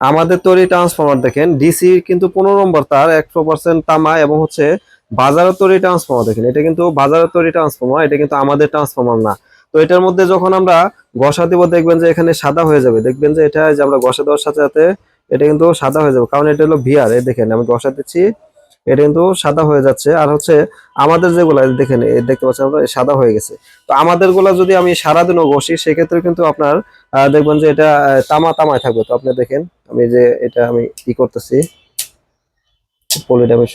আমাদের তৈরি ট্রান্সফরমার দেখেন ডিসি কিন্তু পনেরো নম্বর, তার একশো পার্সেন্ট তামা এবং হচ্ছে বাজারের তৈরি ট্রান্সফরমার দেখেন। এটা কিন্তু বাজারের তৈরি ট্রান্সফরমার এটা কিন্তু আমাদের ট্রান্সফরমার না। তো এটার মধ্যে যখন আমরা গসা দিব, দেখবেন যে এখানে সাদা হয়ে যাবে। দেখবেন যে এটা যে আমরা ঘষা দেওয়ার সাথে সাথে এটা কিন্তু সাদা হয়ে যাবে। কারণ এটা হলো ভিআর এই দেখেন আমি গসা দিচ্ছি। এটা কিন্তু সাদা হয়ে যাচ্ছে। আর হচ্ছে আমাদের যেগুলা দেখেন দেখতে পাচ্ছেন আমরা সাদা হয়ে গেছে। তো আমাদেরগুলা যদি আমি সারাদিনও ঘষি সেক্ষেত্রে কিন্তু আপনার দেখবেন যে এটা তামা তামায় থাকবে। তো আপনি দেখেন, আমি যে এটা আমি ই করতেছি পলিটা আমি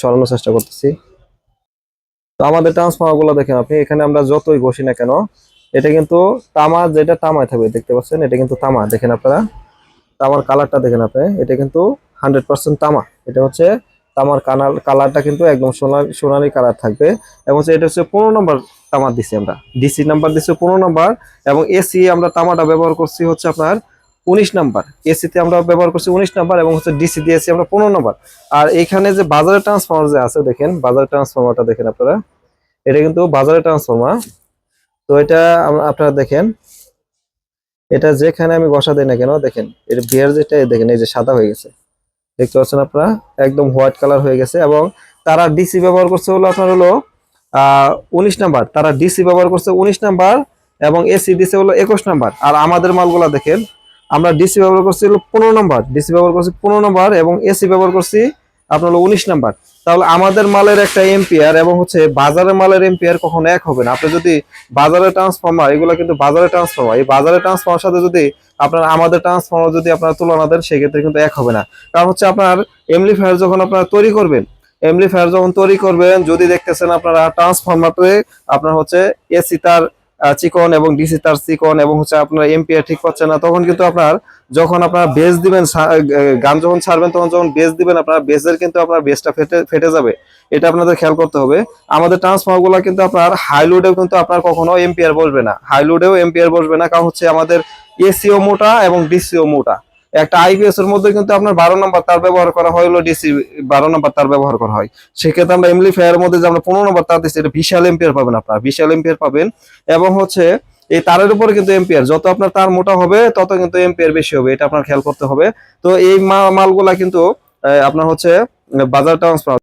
সরানোর চেষ্টা করতেছি। তো আমাদের ট্রান্সফর্মারগুলো দেখেন আপনি, এখানে আমরা যতই ঘষি না কেন, এটা কিন্তু তামা, যেটা তামায় থাকবে, দেখতে পাচ্ছেন, এটা কিন্তু তামা। দেখেন আপনারা, তামার কালারটা দেখেন আপনি, এটা কিন্তু হান্ড্রেড পার্সেন্ট তামা। এটা হচ্ছে তামার কানাল, কালারটা কিন্তু একদম সোনালি সোনালি কালার থাকবে। এবং হচ্ছে এটা হচ্ছে পনেরো নম্বর তামার দিছি আমরা। ডিসি নাম্বার দিচ্ছি পনেরো নম্বর। এবং এসি আমরা তামাটা ব্যবহার করছি হচ্ছে আপনার উনিশ নাম্বার। এসিতে আমরা ব্যবহার করছি উনিশ নাম্বার এবং হচ্ছে ডিসি দিয়েছি আমরা পনেরো নম্বর। আর এখানে যে বাজারে ট্রান্সফর্মার যে আছে দেখেন বাজারের ট্রান্সফর্মারটা দেখেন আপনারা। এটা কিন্তু বাজারে ট্রান্সফর্মার তো এটা আপনারা দেখেন। এটা যেখানে আমি বসা দিই না কেন, দেখেন। এটা বিয়ার যেটা, দেখেন, এই যে সাদা হয়ে গেছে। দেখতে পাচ্ছেন আপনারা? একদম হোয়াইট কালার হয়ে গেছে এবং তারা ডিসি ব্যবহার করছে হলো আপনার হলো উনিশ নাম্বার। তারা ডিসি ব্যবহার করছে উনিশ নাম্বার এবং এসি ডিসি হলো একুশ নাম্বার। আর আমাদের মালগুলা দেখেন, আমরা ডিসি ব্যবহার করছি হলো পনেরো নাম্বার। ডিসি ব্যবহার করছি পনেরো নাম্বার এবং এসি ব্যবহার করছি আপনার হলো উনিশ নাম্বার। তাহলে আমাদের মালের একটা এম্পিয়ার এবং হচ্ছে বাজারের মালের এম্পিয়ার কখনো এক হবে না। আপনি যদি বাজারে ট্রান্সফর্মার এগুলো কিন্তু বাজারে ট্রান্সফর্মার এই বাজারে ট্রান্সফর্মার সাথে যদি আপনার আমাদের ট্রান্সফর্মার যদি আপনার তুলনা দেন, সেক্ষেত্রে কিন্তু এক হবে না। কারণ হচ্ছে আপনার এমলিফায়ার যখন আপনারা তৈরি করবেন এমলিফায়ার যখন তৈরি করবেন, যদি দেখতেছেন আপনারা ট্রান্সফর্মারে আপনার হচ্ছে এসি তার চিকন এবং ডিসি তার চিকন এবং হচ্ছে আপনার এমপিআর ঠিক পাচ্ছে না, তখন কিন্তু আপনার যখন আপনার বেস দিবেন গান যখন ছাড়বেন, তখন যখন বেস দিবেন, আপনার বেসের কিন্তু আপনার বেসটা ফেটে ফেটে যাবে। এটা আপনাদের খেয়াল করতে হবে। আমাদের ট্রান্সফর্মারগুলো কিন্তু আপনার হাই লোডেও কিন্তু আপনার কখনো এম্পিয়ার বসবে না। হাই লোডেও এম্পিয়ার বসবে না, কারণ হচ্ছে আমাদের এসিও মোটা এবং ডিসিও মোটা। একটা আইপিএস এর মধ্যে কিন্তু আপনার বারো নম্বর তার ব্যবহার করা হয়, হলো ডিসি বারো নম্বর তার ব্যবহার করা হয়। সেক্ষেত্রে আমরা এমলি ফায়ারের মধ্যে যে আমরা পনেরো নম্বর তার দিচ্ছি, এটা বিশাল এম্পিয়ার পাবেন আপনার বিশাল এম্পিয়ার পাবেন। এবং হচ্ছে এই তারের উপরে কিন্তু এম্পিয়ার যত আপনার তার মোটা হবে, তত কিন্তু এম্পিয়ার বেশি হবে, এটা আপনার খেয়াল করতে হবে। তো এই মালগুলা কিন্তু আপনার হচ্ছে, বাজার ট্রান্সফার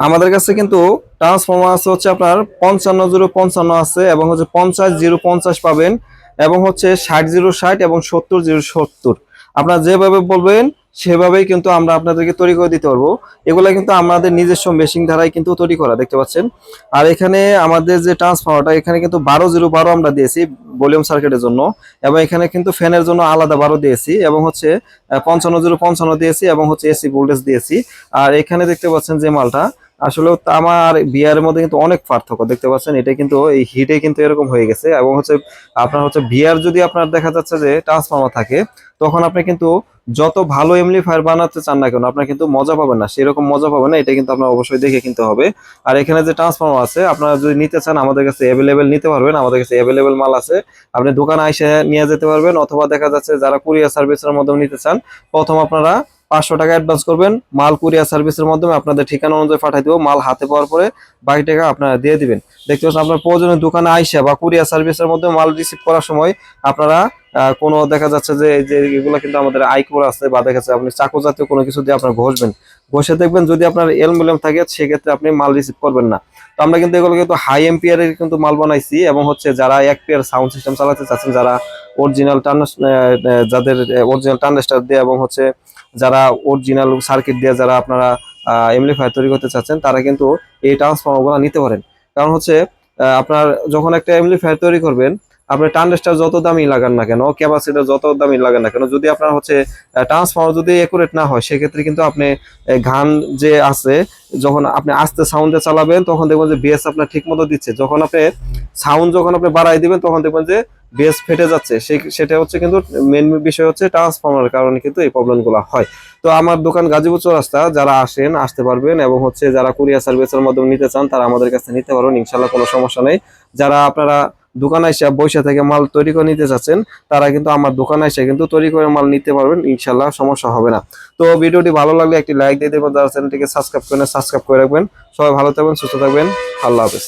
আমাদের কাছে কিন্তু ট্রান্সফর্মার আছে হচ্ছে আপনার পঞ্চান্ন জিরো পঞ্চান্ন আছে, এবং হচ্ছে পঞ্চাশ জিরো পঞ্চাশ পাবেন। এবং হচ্ছে ষাট জিরো ষাট এবং সত্তর জিরো সত্তর। আপনারা যেভাবে বলবেন, সেভাবেই কিন্তু আমরা আপনাদেরকে তৈরি করে দিতে পারব। এগুলা কিন্তু আমাদের নিজস্ব মেশিন দ্বারাই কিন্তু তৈরি করা, দেখতে পাচ্ছেন? আর এখানে আমাদের যে ট্রান্সফর্মারটা এখানে কিন্তু বারো জিরো বারো আমরা দিয়েছি ভলিউম সার্কিটের জন্য, এবং এখানে কিন্তু ফ্যানের জন্য আলাদা বারো দিয়েছি, এবং হচ্ছে পঞ্চান্ন জিরো পঞ্চান্ন দিয়েছি, এবং হচ্ছে এসি ভোল্টেজ দিয়েছি। আর এখানে দেখতে পাচ্ছেন যে মালটা আসলে তামা আর বিয়ারের মধ্যে কিন্তু অনেক পার্থক্য, দেখতে পাচ্ছেন? এটা কিন্তু এই হিটে কিন্তু এরকম হয়ে গেছে এবং হচ্ছে আপনার হচ্ছে বিয়ার যদি আপনার দেখা যাচ্ছে যে ট্রান্সফর্মার থাকে, তখন আপনি কিন্তু যত ভালো এমলিফায়ার বানাতে চান না কেন, আপনার কিন্তু মজা পাবেন না। সেরকম মজা পাবেন না, এটা কিন্তু আপনার অবশ্যই দেখে কিনতে হবে। আর এখানে যে ট্রান্সফর্মার আছে, আপনারা যদি নিতে চান, আমাদের কাছে অ্যাভেলেবেল নিতে পারবেন, আমাদের কাছে অ্যাভেলেবেল মাল আছে। আপনি দোকানে এসে নিয়ে যেতে পারবেন, অথবা দেখা যাচ্ছে যারা কুরিয়ার সার্ভিসের মাধ্যমে নিতে চান, প্রথম আপনারা পাঁচশো টাকা অ্যাডভান্স করবেন। মাল কুরিয়ার সার্ভিসের মাধ্যমে আপনাদের ঠিকানা অনুযায়ী পাঠিয়ে দেবো। মাল হাতে পাওয়ার পরে বাকি টাকা আপনারা দিয়ে দিবেন। দেখতে পাচ্ছেন আপনার প্রয়োজনীয় দোকানে আইসা বা কুরিয়ার সার্ভিসের মধ্যে মাল রিসিভ করার সময় আপনারা কোনো দেখা যাচ্ছে যে এগুলো কিন্তু আমাদের আইকোর আছে বা দেখা যাচ্ছে আপনি চাকু জাতীয় কোনো কিছু দিয়ে আপনার ঘষবেন। ঘষে দেখবেন যদি আপনার এলমুলিয়াম থাকে, সেক্ষেত্রে আপনি মাল রিসিভ করবেন না। তো আমরা কিন্তু এগুলো কিন্তু হাই এম্পিয়ারের কিন্তু মাল বানাইছি এবং হচ্ছে যারা এক পেয়ার সাউন্ড সিস্টেম চালাতে চাচ্ছেন, যারা অরিজিনাল টান যাদের অরিজিনাল টান্ডেস্টার দিয়ে এবং হচ্ছে যারা অরিজিনাল সার্কিট দিয়ে যারা আপনারা এমলিফায়ার তৈরি করতে চাচ্ছেন, তারা কিন্তু এই ট্রান্সফর্মারগুলো নিতে পারেন। কারণ হচ্ছে আপনার যখন একটা এমলিফায়ার তৈরি করবেন আপনি ট্রান্ডেস্টার যত দামি লাগান না কেন ক্যাপাসিটার যত দামি লাগান না কেন, যদি আপনার হচ্ছে ট্রান্সফর্মার যদি একুরেট না হয়, সেক্ষেত্রে কিন্তু আপনি গান যে আছে, যখন আপনি আস্তে সাউন্ডে চালাবেন, তখন দেখবেন যে বেস আপনার ঠিক মতো দিচ্ছে। যখন আপনি সাউন্ড যখন আপনি বাড়াই দিবেন, তখন দেখবেন যে বেস ফেটে যাচ্ছে। সেটা হচ্ছে কিন্তু মেন বিষয় হচ্ছে ট্রান্সফর্মারের কারণে কিন্তু এই প্রবলেমগুলো হয়। তো আমার দোকান গাজীপুর চৌরাস্তা, যারা আসেন, আসতে পারবেন এবং হচ্ছে যারা কুরিয়ার সার্ভিসের মাধ্যমে নিতে চান, তারা আমাদের কাছে নিতে পারবেন ইনশাল্লাহ কোনো সমস্যা নেই। যারা আপনারা দোকানে এসে বৈশা থেকে মাল তৈরি করে নিতে চাচ্ছেন, তারা কিন্তু আমার দোকান এসে কিন্তু তৈরি করে মাল নিতে পারবেন ইনশাল্লাহ সমস্যা হবে না। তো ভিডিওটি ভালো লাগলে একটি লাইক দিয়ে দেবেন, যারা চ্যানেলটিকে সাবস্ক্রাইব করে সাবস্ক্রাইব করে রাখবেন। সবাই ভালো থাকবেন, সুস্থ থাকবেন, আল্লাহ হাফেজ।